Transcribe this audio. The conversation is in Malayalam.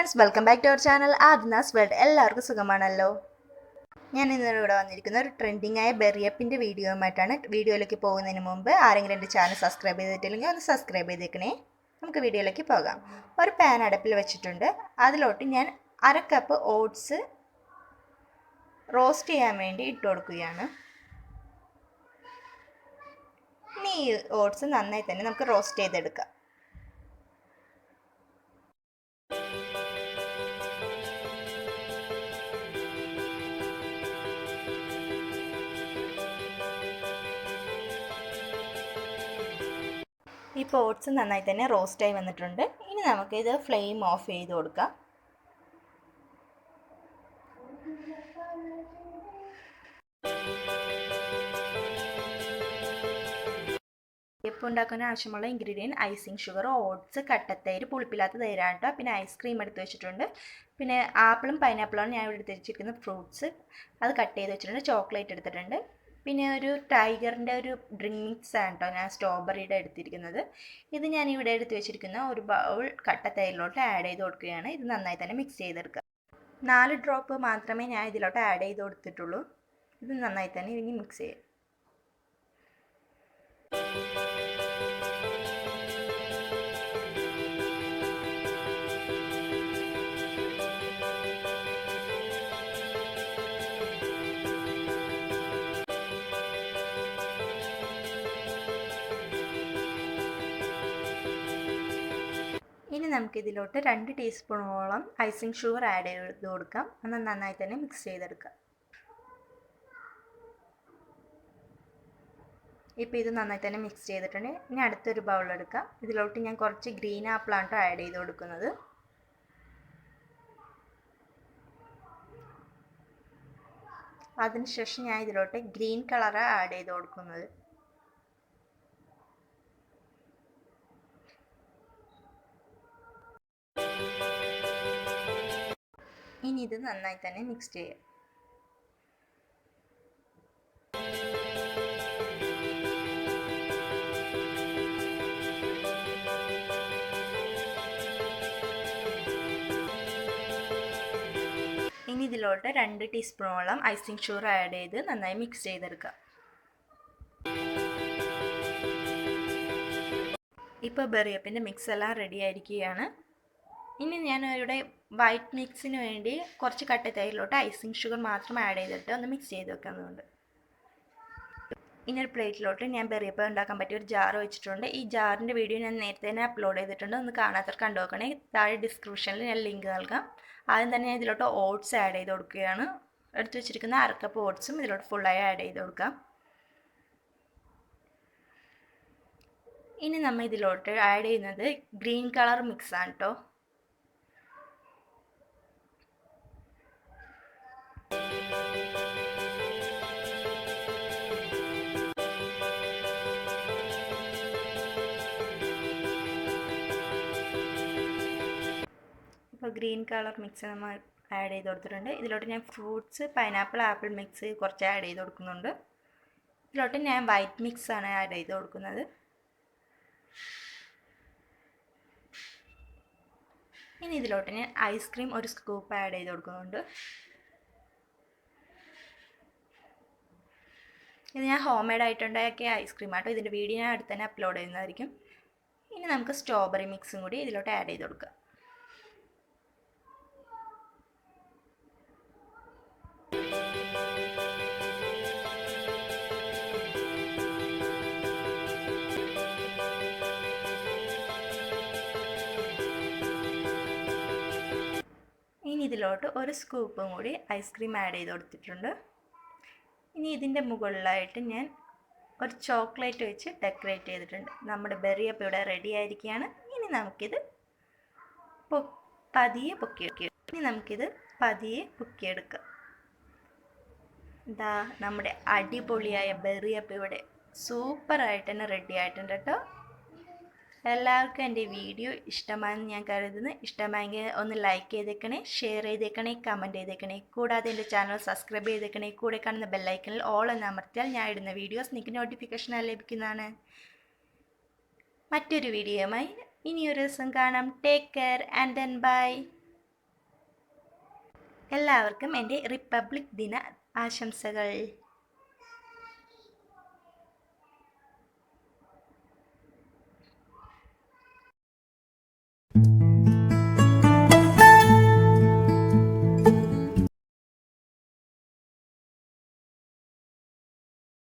Friends welcome back to our channel ആദിനാസ് world എല്ലാവർക്കും സുഖമാണല്ലോ. ഞാൻ ഇന്ന് ഇവിടെ വന്നിരിക്കുന്ന ഒരു ട്രെൻഡിങ് ആയ ബെറിയപ്പിന്റെ വീഡിയോയുമായിട്ടാണ് വീഡിയോയിലേക്ക് പോകുന്നതിന് മുമ്പ് ആരെങ്കിലും എന്റെ ചാനൽ സബ്സ്ക്രൈബ് ചെയ്തിട്ടില്ലെങ്കിൽ ഒന്ന് സബ്സ്ക്രൈബ് ചെയ്തേക്കണേ. നമുക്ക് വീഡിയോയിലേക്ക് പോകാം. ഒരു പാൻ അടുപ്പിൽ വെച്ചിട്ടുണ്ട്. അതിലോട്ട് ഞാൻ അര കപ്പ് ഓട്സ് റോസ്റ്റ് ചെയ്യാൻ വേണ്ടി ഇട്ട് കൊടുക്കുകയാണ്. ഇനി ഈ ഓട്സ് നന്നായി തന്നെ നമുക്ക് റോസ്റ്റ് ചെയ്തെടുക്കാം. ഇപ്പോൾ ഓട്സ് നന്നായി തന്നെ റോസ്റ്റായി വന്നിട്ടുണ്ട്. ഇനി നമുക്കിത് ഫ്ലെയിം ഓഫ് ചെയ്ത് കൊടുക്കാം. ഇപ്പം ഉണ്ടാക്കാൻ ആവശ്യമുള്ള ഇൻഗ്രീഡിയന്റ് ഐസിങ് ഷുഗർ ഓട്സ് കട്ടത്തൈര് പുളിപ്പില്ലാത്ത തൈരാണ് പിന്നെ ഐസ്ക്രീം എടുത്ത് വെച്ചിട്ടുണ്ട്. പിന്നെ ആപ്പിളും പൈനാപ്പിളും ഞാൻ ഇവിടെ എടുത്ത് വെച്ചിരിക്കുന്ന ഫ്രൂട്ട്സ് അത് കട്ട് ചെയ്ത് വെച്ചിട്ടുണ്ട്. ചോക്ലേറ്റ് എടുത്തിട്ടുണ്ട്. പിന്നെ ഒരു ടൈഗറിന്റെ ഒരു ഡ്രിങ്ക് മിക്സ് ആണ് കേട്ടോ ഞാൻ സ്ട്രോബെറിയുടെ എടുത്തിരിക്കുന്നത്. ഇത് ഞാൻ ഇവിടെ എടുത്ത് വെച്ചിരിക്കുന്ന ഒരു ബൗൾ കട്ട തൈലിലോട്ട് ആഡ് ചെയ്ത് കൊടുക്കുകയാണ്. ഇത് നന്നായി തന്നെ മിക്സ് ചെയ്തെടുക്കുക. നാല് ഡ്രോപ്പ് മാത്രമേ ഞാൻ ഇതിലോട്ട് ആഡ് ചെയ്ത് കൊടുത്തിട്ടുള്ളൂ. ഇത് നന്നായി തന്നെ ഇനി മിക്സ് ചെയ്യാം. നമുക്കിതിലോട്ട് രണ്ട് ടീസ്പൂണോളം ഐസിങ് ഷുഗർ ആഡ് ചെയ്ത് കൊടുക്കാം. ഒന്ന് നന്നായി തന്നെ മിക്സ് ചെയ്തെടുക്കാം. ഇപ്പോൾ ഇത് നന്നായി തന്നെ മിക്സ് ചെയ്തിട്ടുണ്ട്. ഇനി അടുത്തൊരു ബൗളെടുക്കാം ഇതിലോട്ട് ഞാൻ കുറച്ച് ഗ്രീൻ ആപ്പിളാണ് ആഡ് ചെയ്ത് കൊടുക്കുന്നത്. അതിനുശേഷം ഞാൻ ഇതിലോട്ട് ഗ്രീൻ കളറാണ് ആഡ് ചെയ്ത് കൊടുക്കുന്നത്. ഇനി ഇത് നന്നായി തന്നെ മിക്സ് ചെയ്യാം. ഇനി ഇതിലോട്ട് രണ്ട് ടീസ്പൂണോളം ഐസിംഗ് ഷുഗർ ആഡ് ചെയ്ത് നന്നായി മിക്സ് ചെയ്തെടുക്കുക ഇപ്പോൾ ബെറിയപ്പിന്റെ മിക്സ് എല്ലാം റെഡി ആയിരിക്കുകയാണ്. ഇനി ഞാൻ ഇവിടെ വൈറ്റ് മിക്സിന് വേണ്ടി കുറച്ച് കട്ട തൈരിലോട്ട് ഐസിങ് ഷുഗർ മാത്രം ആഡ് ചെയ്തിട്ട് ഒന്ന് മിക്സ് ചെയ്ത് വെക്കുന്നുണ്ട് ഇനി പ്ലേറ്റിലോട്ട് ഞാൻ ബെറിയപ്പം ഉണ്ടാക്കാൻ പറ്റിയ ഒരു ജാർ വെച്ചിട്ടുണ്ട്. ഈ ജാറിന്റെ വീഡിയോ ഞാൻ നേരത്തെ തന്നെ അപ്ലോഡ് ചെയ്തിട്ടുണ്ട്. ഒന്ന് കാണാത്തവർ കണ്ടു നോക്കണേ. താഴെ ഡിസ്ക്രിപ്ഷനിൽ ഞാൻ ലിങ്ക് നൽകാം. ആദ്യം തന്നെ ഇതിലോട്ട് ഓട്സ് ആഡ് ചെയ്ത് കൊടുക്കുകയാണ്. എടുത്തു വെച്ചിരിക്കുന്ന അരക്കപ്പ് ഓട്സും ഇതിലോട്ട് ഫുള്ളായി ആഡ് ചെയ്ത് കൊടുക്കാം. ഇനി നമ്മൾ ഇതിലോട്ട് ആഡ് ചെയ്യുന്നത് ഗ്രീൻ കളർ മിക്സ് ആണ് കേട്ടോ ഇപ്പോൾ ഗ്രീൻ കളർ മിക്സ് നമ്മൾ ആഡ് ചെയ്ത് കൊടുത്തിട്ടുണ്ട്. ഇതിലോട്ട് ഞാൻ ഫ്രൂട്ട്സ് പൈനാപ്പിൾ ആപ്പിൾ മിക്സ് കുറച്ച് ആഡ് ചെയ്ത് കൊടുക്കുന്നുണ്ട്. ഇതിലോട്ട് ഞാൻ വൈറ്റ് മിക്സ് ആണ് ആഡ് ചെയ്ത് കൊടുക്കുന്നത്. ഇനി ഇതിലോട്ട് ഞാൻ ഐസ്ക്രീം ഒരു സ്കൂപ്പ് ആഡ് ചെയ്ത് കൊടുക്കുന്നുണ്ട്. ഇത് ഞാൻ ഹോം മെയ്ഡ് ആയിട്ടുണ്ടാക്കിയ ഐസ്ക്രീം ആട്ടോ. ഇതിന്റെ വീഡിയോ ഞാൻ അടുത്ത് തന്നെ അപ്ലോഡ് ചെയ്യുന്നതായിരിക്കും. ഇനി നമുക്ക് സ്ട്രോബെറി മിക്സും കൂടി ഇതിലോട്ട് ആഡ് ചെയ്ത് കൊടുക്കാം. ഇതിലോട്ട് ഒരു സ്കൂപ്പും കൂടി ഐസ്ക്രീം ആഡ് ചെയ്ത് കൊടുത്തിട്ടുണ്ട്. ഇനി ഇതിന്റെ മുകളിലായിട്ട് ഞാൻ ഒരു ചോക്ലേറ്റ് വെച്ച് ഡെക്കറേറ്റ് ചെയ്തിട്ടുണ്ട്. നമ്മുടെ ബെറിയപ്പം ഇവിടെ റെഡി ആയിരിക്കുകയാണ് ഇനി നമുക്കിത് പൊ പതിയെ പൊക്കിയെടുക്കുക ഇനി നമുക്കിത് പതിയെ പൊക്കിയെടുക്കാം. ഇതാ നമ്മുടെ അടിപൊളിയായ ബെറിയപ്പം ഇവിടെ സൂപ്പറായിട്ട് തന്നെ റെഡി ആയിട്ടുണ്ട് കേട്ടോ. എല്ലാവർക്കും എന്റെ വീഡിയോ ഇഷ്ടമാണെന്ന് ഞാൻ കരുതുന്നു. ഇഷ്ടമായെങ്കിൽ ഒന്ന് ലൈക്ക് ചെയ്തേക്കണേ ഷെയർ ചെയ്തേക്കണേ കമന്റ് ചെയ്തേക്കണേ. കൂടാതെ എന്റെ ചാനൽ സബ്സ്ക്രൈബ് ചെയ്തേക്കണേ. കൂടെ കാണുന്ന ബെല്ലൈക്കണിൽ ഓൾ എന്ന് അമർത്തിയാൽ ഞാൻ ഇടുന്ന വീഡിയോസ് നിങ്ങൾക്ക് നോട്ടിഫിക്കേഷനായി ലഭിക്കുന്നതാണ്. മറ്റൊരു വീഡിയോയുമായി ഇനിയൊരു ദിവസം കാണാം. Take care and then bye എല്ലാവർക്കും എന്റെ റിപ്പബ്ലിക് ദിന ആശംസകൾ.